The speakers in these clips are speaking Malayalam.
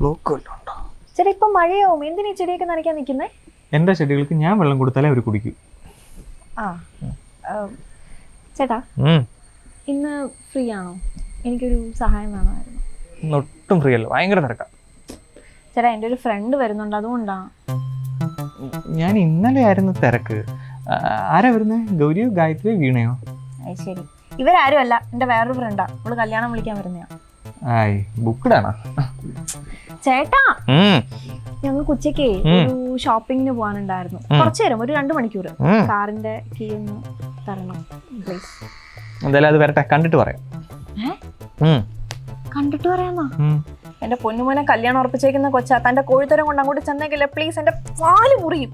ബ്ലോക്ക് വല്ലതും ഉണ്ടോ ചേട്ടാ ഇപ്പൊ മഴയാവും എന്തിനാ ഈ ചെടിയൊക്കെ നനയ്ക്കാൻ നിൽക്കുന്നേ? എന്റെ ചെടികൾക്ക് ഞാൻ വെള്ളം കൊടുത്താലേ അവർ കുടിക്കൂ. ആ ആ, ചേട്ടാ ഉം. ഇന്ന് ഫ്രീ ആണോ? എനിക്കൊരു സഹായം വേണമായിരുന്നു. ഇന്ന് ഒട്ടും ഫ്രീ അല്ല ഭയങ്കര തിരക്കാം. ചേട്ടാ എന്റെ ഒരു ഫ്രണ്ട് വരുന്നുണ്ട് അതുകൊണ്ടാണ് ഞാൻ ഇന്നലെ ആയിരുന്നു തിരക്ക്. ആ, ആരാ വരുന്നത് ഗൗരിയോ ഗായത്രിയോ വീണയോ? അത് ശരി. ഇവരാരും അല്ല എന്റെ വേറൊരു ഫ്രണ്ടാ. അവൾ കല്യാണം വിളിക്കാൻ വരുന്നയാ. ആയി ബുക്ക്ഡാണോ ചേട്ടാ ഞങ്ങൾക്ക് ഉച്ചയ്ക്ക് ഒരു ഷോപ്പിങ്ങിന് പോകാനുണ്ടായിരുന്നു കുറച്ചു നേരം ഒരു രണ്ട് മണിക്കൂർ. കാറിന്റെ കീ ഒന്ന് തരണം പ്ലീസ് എന്തായാലും അത് വരട്ടെ കണ്ടിട്ട് പറയാം. കണ്ടിട്ട് പറയാമോ. എന്റെ പൊന്നുമോനെ കല്യാണം ഉറപ്പിച്ചേക്കുന്ന കൊച്ചാ തന്റെ കോഴിത്തരം കൊണ്ട് അങ്ങോട്ട് ചെന്നേക്കില്ല പ്ലീസ് എന്റെ പാൽ മുറിയും.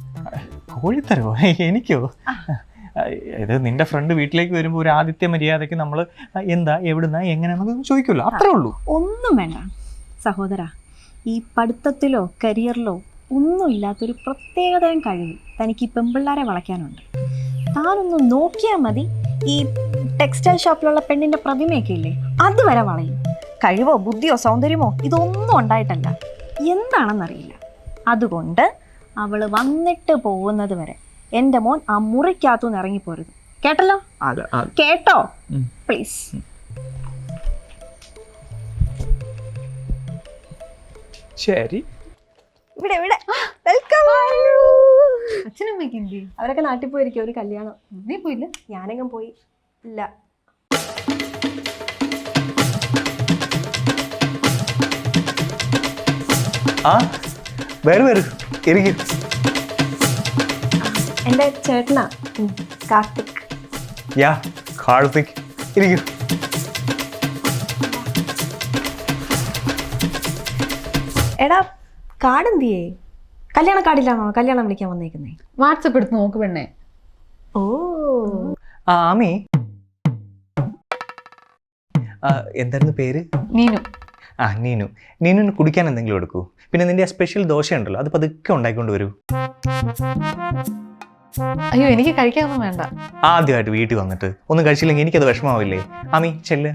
കോഴിത്തരോ എനിക്കോ? ഇത് നിന്റെ ഫ്രണ്ട് വീട്ടിലേക്ക് വരുമ്പോൾ ഒരു ആദിത്യ മര്യാദയ്ക്ക് നമ്മൾ എന്താ എവിടുന്ന എങ്ങനെയാണെന്ന് ചോദിക്കുമല്ലോ അത്രേ ഉള്ളൂ. ഒന്നും വേണ്ട. സഹോദര ഈ പഠിത്തത്തിലോ കരിയറിലോ ഒന്നും ഇല്ലാത്തൊരു പ്രത്യേകതരം കഴിവ് തനിക്ക് ഈ പെമ്പിള്ളാരെ വളയ്ക്കാനുണ്ട്. താനൊന്ന് നോക്കിയാൽ മതി ഈ ടെക്സ്റ്റൈൽ ഷോപ്പിലുള്ള പെണ്ണിന്റെ പ്രതിമയൊക്കെ ഇല്ലേ? അതുവരെ വളയും. കഴിവോ ബുദ്ധിയോ സൗന്ദര്യമോ ഇതൊന്നും ഉണ്ടായിട്ടല്ല. എന്താണെന്നറിയില്ല. അതുകൊണ്ട് അവൾ വന്നിട്ട് പോകുന്നത് വരെ എന്റെ മോൻ ആ മുറിക്കകത്തുനിന്ന് ഇറങ്ങിപ്പോരുത്. കേട്ടല്ലോ? കേട്ടോ? പ്ലീസ്. ശരി. ഇവിടെ ഇവിടെ. വെൽക്കം അച്ഛനമ്മയ്ക്ക് എന്ത് അവരൊക്കെ നാട്ടിൽ പോയിരിക്കും ഒരു കല്യാണം. നീ പോയില്ല ഞാനെങ്ങും പോയി. ഇല്ല. ആ വേറെ വേറെ ഇരിക്കും. എന്റെ ചേട്ടനാ. കാർത്തിക്. യാ കാർത്തിക്. ഇരിക്കും. എടാ കാർഡ് എന്തിയേ? കല്യാണ കാർഡിലാണോ? കല്യാണം വിളിക്കാൻ വന്നേക്കുന്നേ. വാട്സപ്പ് എടുത്ത് നോക്ക് പെണ്ണേ. ഓ. ആമി. ആ, എന്തായിരുന്നു പേര്? നീനു. ആ നീനു. നീനുവിന് കുടിക്കാൻ എന്തെങ്കിലും എടുക്കൂ. പിന്നെ നിന്റെ സ്പെഷ്യൽ ദോശ ഉണ്ടല്ലോ അത് പതുക്കെ ഉണ്ടാക്കിക്കൊണ്ട് വരൂ. അയ്യോ എനിക്ക് കഴിക്കാനൊന്നും വേണ്ട. ആദ്യമായിട്ട് വീട്ടിൽ വന്നിട്ട് ഒന്നും കഴിച്ചില്ലെങ്കിൽ എനിക്കത് വിഷമാവില്ലേ? ആമി ചെല്ല്.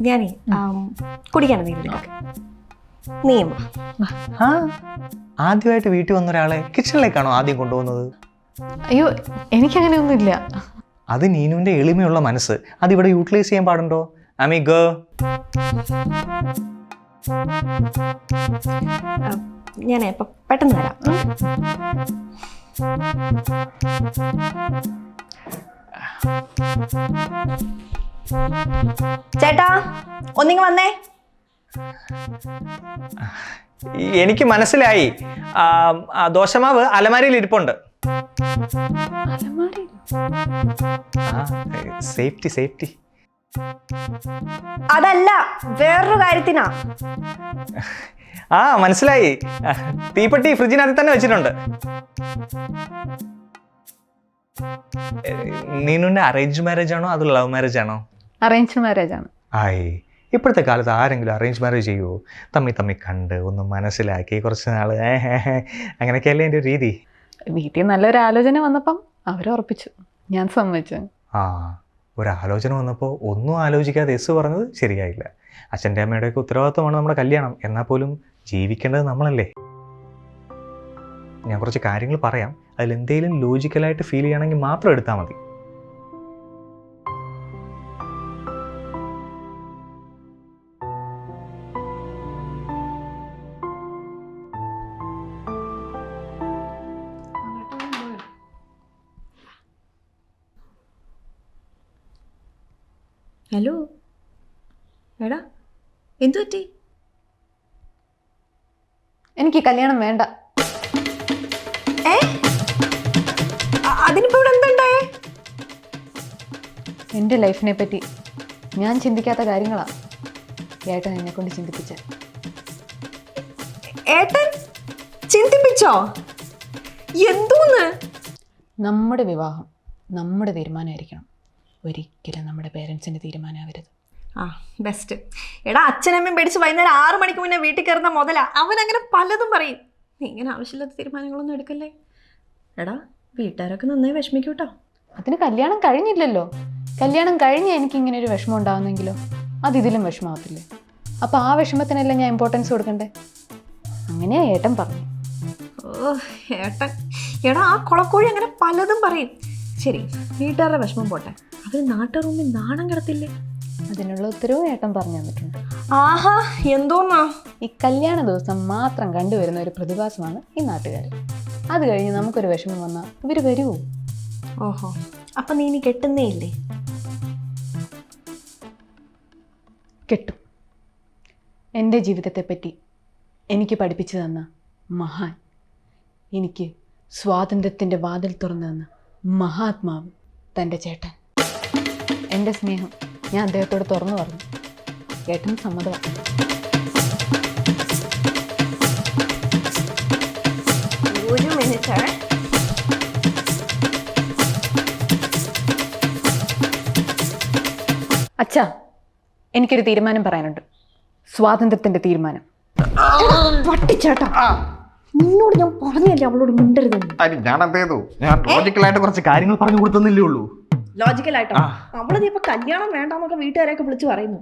ഞാനേ നീയും വാ. ആ ആദ്യമായിട്ട് വീട്ടിൽ വന്ന ഒരാളെ കിച്ചണിലേക്കാണോ ആദ്യം കൊണ്ടുപോകുന്നത്? അയ്യോ എനിക്കങ്ങനെ ഇല്ല അത് നീനുവിന്റെ എളിമയുള്ള മനസ്സ്. അതിവിടെ ഇവിടെ യൂട്ടിലൈസ് ചെയ്യാൻ പാടുണ്ടോ? ആമി ഗോ. ഇപ്പൊ പെട്ടെന്ന് തരാം. ചേട്ടാ ഒന്നിങ്ങ് വന്നേ. എനിക്ക് മനസ്സിലായി. ദോശമാവ് അലമാരിയിൽ ഇരിപ്പുണ്ട്. Safety safety. അതല്ല വേറൊരു കാര്യത്തിനാ. ആ മനസ്സിലായി. തീപ്പെട്ടി ഫ്രിഡ്ജിനകത്ത് തന്നെ വെച്ചിട്ടുണ്ട്. നീനുവിന്റെ അറേഞ്ച് മാരേജ് ആണോ അത് ലവ് മാരേജ് ആണോ? അറേഞ്ച്ഡ് മാരേജ് ആണ്. ആയി. ഇപ്പോഴത്തെ കാലത്ത് ആരെങ്കിലും അറേഞ്ച് മാരേജ് ചെയ്യുമോ തമ്മി തമ്മി കണ്ട് ഒന്ന് മനസ്സിലാക്കി കുറച്ച് നാൾ. അങ്ങനെയൊക്കെയല്ലേ എന്റെ രീതി? വീട്ടിൽ നല്ലൊരു ആലോചന വന്നപ്പം അവരുറപ്പിച്ചു ഞാൻ സമ്മതിച്ചു. ആ. ഒരാലോചന വന്നപ്പോൾ ഒന്നും ആലോചിക്കാതെ എസ് പറഞ്ഞത് ശരിയായില്ല. അച്ഛന്റെ അമ്മയുടെയൊക്കെ ഉത്തരവാദിത്വമാണ് നമ്മുടെ കല്യാണം. എന്നാൽ പോലും ജീവിക്കേണ്ടത് നമ്മളല്ലേ? ഞാൻ കുറച്ച് കാര്യങ്ങൾ പറയാം. അതിൽ എന്തെങ്കിലും ലോജിക്കലായിട്ട് ഫീൽ ചെയ്യണമെങ്കിൽ മാത്രം എടുത്താൽ മതി. ഹലോ? എടാ എന്തു പറ്റി? എനിക്ക് കല്യാണം വേണ്ട. അതിനിപ്പോ ഇവിടെ എന്തുണ്ടായേ എന്റെ ലൈഫിനെ പറ്റി ഞാൻ ചിന്തിക്കാത്ത കാര്യങ്ങളാ ഏട്ടൻ എന്നെ കൊണ്ട് ചിന്തിപ്പിച്ച. ഏട്ടൻ ചിന്തിപ്പിച്ചോ? എന്തോന്ന്? നമ്മുടെ വിവാഹം നമ്മുടെ തീരുമാനമായിരിക്കണം. ഒരിക്കലും നമ്മുടെ പേരൻസിന്റെ തീരുമാനമാവരുത്. ആ ബെസ്റ്റ് എടാ അച്ഛനമ്മയും പേടിച്ച് വൈകുന്നേരം ആറു മണിക്ക് മുന്നേ വീട്ടിൽ കയറുന്ന മുതലാ. അവൻ അങ്ങനെ പലതും പറയും. നീ ഇങ്ങനെ ആവശ്യമില്ലാത്ത തീരുമാനങ്ങളൊന്നും എടുക്കല്ലേ? എടാ വീട്ടുകാരൊക്കെ നന്നായി വിഷമിക്കൂട്ടോ. അതിന് കല്യാണം കഴിഞ്ഞില്ലല്ലോ. കല്യാണം കഴിഞ്ഞ് എനിക്ക് ഇങ്ങനെ ഒരു വിഷമം ഉണ്ടാവുന്നെങ്കിലോ? അത് ഇതിലും വിഷമാവത്തില്ലേ അപ്പോൾ ആ വിഷമത്തിനല്ലേ ഞാൻ ഇമ്പോർട്ടൻസ് കൊടുക്കണ്ടേ? അങ്ങനെയാ ഏട്ടൻ പറഞ്ഞു. ഓ ഏട്ടൻ. എടാ ആ കുളക്കോഴി അങ്ങനെ പലതും പറയും. ശരി വീട്ടുകാരുടെ വിഷമം പോട്ടെ. അവർ നാട്ടുറൂമിൽ നാണം കിടത്തില്ലേ? അതിനുള്ള ഉത്തരവും ഏട്ടൻ പറഞ്ഞു തന്നിട്ടുണ്ട്. ആഹാ എന്തോന്നാ? ഈ കല്യാണ ദിവസം മാത്രം കണ്ടുവരുന്ന ഒരു പ്രതിഭാസമാണ് ഈ നാട്ടുകാർ അത് കഴിഞ്ഞ് നമുക്കൊരു വിഷമം വന്നാൽ ഇവർ വരുമോ ഓഹോ അപ്പൊ നീ ഇനി കെട്ടുന്നേ ഇല്ലേ? കെട്ടും. എന്റെ ജീവിതത്തെപ്പറ്റി എനിക്ക് പഠിപ്പിച്ചു തന്ന മഹാൻ എനിക്ക് സ്വാതന്ത്ര്യത്തിന്റെ വാതിൽ തുറന്നു തന്ന മഹാത്മാവ് തന്റെ ചേട്ടൻ. എന്റെ സ്നേഹം. ഞാൻ അദ്ദേഹത്തോട് തുറന്നു പറഞ്ഞു. ഏട്ടൻ സമ്മതമാണ് ഒരു മിനിറ്റ് അച്ഛാ എനിക്കൊരു തീരുമാനം പറയാനുണ്ട്. സ്വാതന്ത്ര്യത്തിന്റെ തീരുമാനം. പട്ടിച്ചേട്ടാ നിന്നോട് ഞാൻ പറഞ്ഞല്ലേ അവളോട് മിണ്ടരുത് ഞാൻ എന്ത് ചെയ്തു? ഞാൻ ലോജിക്കലായിട്ട് കുറച്ച് കാര്യങ്ങൾ പറഞ്ഞു കൊടുത്തന്നില്ലേ ഉള്ളൂ. ലോജിക്കലായിട്ടോ ആ. അവളത് ഇപ്പൊ കല്യാണം വേണ്ടെന്നൊക്കെ വീട്ടുകാരെയൊക്കെ വിളിച്ചു പറയുന്നു.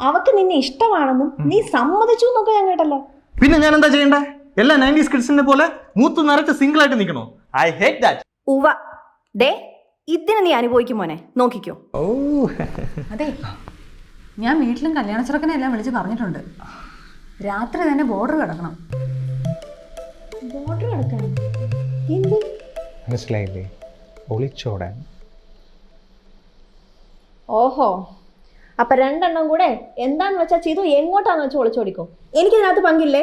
അവക്ക് നിന്നെ ഇഷ്ടമാണെന്നും നീ സമ്മതിച്ചു എന്നൊക്കെ ഞാൻ കേട്ടല്ലോ. പിന്നെ ഞാൻ എന്താ ചെയ്യണ്ടേ? എല്ലാ നയന്റീസ് കിഡ്സിനെ പോലെ മൂത്ത് നിറച്ച് സിംഗിൾ ആയിട്ട് നിൽക്കണോ? ഐ ഹേറ്റ് ദാറ്റ് ഉവ ദേ ഇതിനെ നീ അനുഭവിക്കും മോനെ. നോക്കിക്കോ. ഓ. അതെ ഞാൻ വീട്ടിലും കല്യാണ ചെറുക്കനെ എല്ലാം വിളിച്ച് പറഞ്ഞിട്ടുണ്ട്. രാത്രി തന്നെ ബോർഡർ കിടക്കണം. ബോർഡർ കിടക്കണം. മനസ്സിലായില്ലേ? ഒളിച്ചോടാൻ. ഓഹോ. അപ്പൊ രണ്ടെണ്ണം കൂടെ എന്താന്ന് വെച്ചാ ചെയ്തു? എങ്ങോട്ടാന്ന് വെച്ചാൽ ഒളിച്ചോടിക്കോ എനിക്കിതിനകത്ത് പങ്കില്ലേ?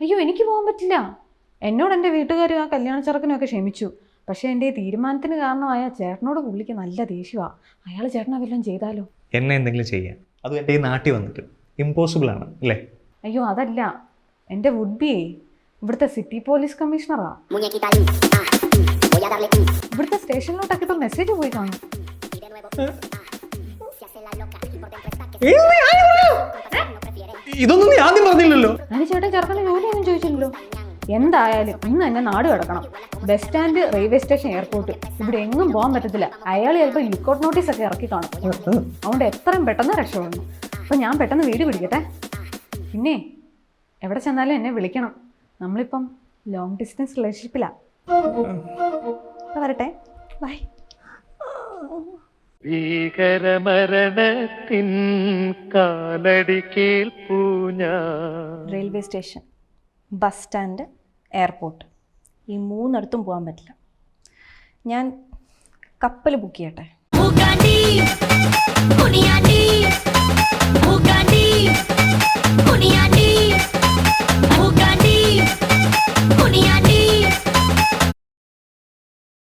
അയ്യോ എനിക്ക് പോകാൻ പറ്റില്ല. എന്നോട് എന്റെ വീട്ടുകാർ ആ കല്യാണ ചെറുക്കനൊക്കെ ക്ഷമിച്ചു. പക്ഷേ എന്റെ ഈ തീരുമാനത്തിന് കാരണമായ ചേട്ടനോട് പുള്ളിക്ക് നല്ല ദേഷ്യമാണ് അയാൾ ചേട്ടനെ വല്ലതും ചെയ്താലോ? എന്നെ എന്തെങ്കിലും ചെയ്യാൻ. അത് എന്റെ ഈ നാട്ടിൽ വന്നിട്ട്. ഇമ്പോസിബിൾ ആണ് അല്ലേ? അയ്യോ അതല്ല. എന്റെ വുഡ്ബിയേ ഇവിടുത്തെ സിറ്റി പോലീസ് കമ്മീഷണറാ ഇവിടുത്തെ സ്റ്റേഷനിലോട്ടൊക്കെ ഇപ്പൊ മെസ്സേജ് പോയി കാണും. ഇതൊന്നും ആദ്യം പറഞ്ഞില്ലല്ലോ. അതിന് ചേട്ടൻ ചെറുക്കനെ ജോലിയൊന്നും ചോദിച്ചില്ലല്ലോ. എന്തായാലും ഇന്ന് തന്നെ നാട് കിടക്കണം. Bus stand railway station airport ഇവിടെ എങ്ങും പോകാൻ പറ്റത്തില്ല. അയാൾ ചിലപ്പോൾ ലുക്കൗട്ട് നോട്ടീസ് ഒക്കെ ഇറക്കി കാണും. അതുകൊണ്ട് എത്രയും പെട്ടെന്ന് രക്ഷപ്പെടണം. അപ്പൊ ഞാൻ പെട്ടെന്ന് വീട് പിടിക്കട്ടെ? പിന്നെ എവിടെ ചെന്നാലും എന്നെ വിളിക്കണം. നമ്മളിപ്പം ലോങ് ഡിസ്റ്റൻസ് റിലേഷൻഷിപ്പിലാണ് വരട്ടെ. ബൈ ഭീകരമരണത്തിൻ കാലടിക്കേൽ പൂഞ്ഞ. Railway station bus stand airport ഈ മൂന്നിടത്തും പോകാൻ പറ്റില്ല. ഞാൻ കപ്പൽ ബുക്ക് ചെയ്യട്ടെ. ഉണിയാണ്ടി ഉണിയാണ്ടി ഉണിയാണ്ടി